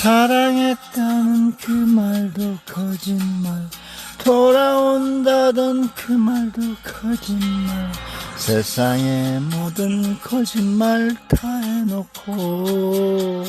사랑했다는 그 말도 거짓말 돌아온다던 그 말도 거짓말 세상의 모든 거짓말 다 해놓고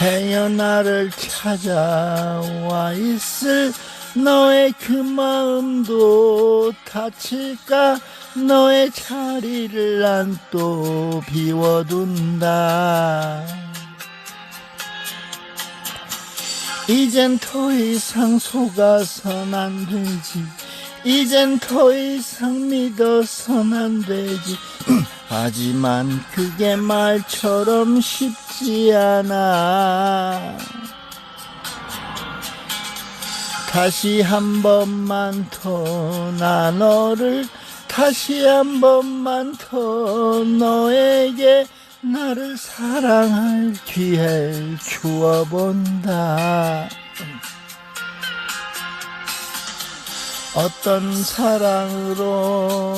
해여 나를 찾아와 있을 너의 그 마음도 다칠까? 너의 자리를 난 또 비워둔다. 이젠 더 이상 속아선 안 되지. 이젠 더 이상 믿어선 안 되지. 하지만 그게 말처럼 쉽지 않아 다시 한 번만 더 나 너를 다시 한 번만 더 너에게 나를 사랑할 기회를 주어본다. 어떤 사랑으로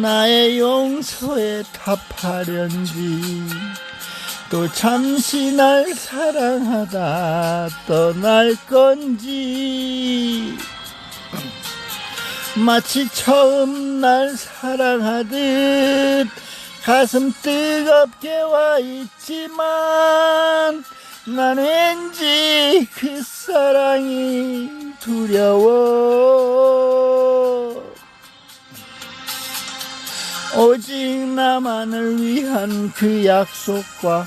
나의 용서에 답하련지 또 잠시 날 사랑하다 떠날 건지. 마치 처음 날 사랑하듯 가슴 뜨겁게 와 있지만 난 왠지 그 사랑이 두려워. 오직 나만을 위한 그 약속과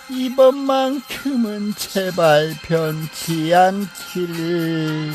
이번만큼은 제발 변치 않길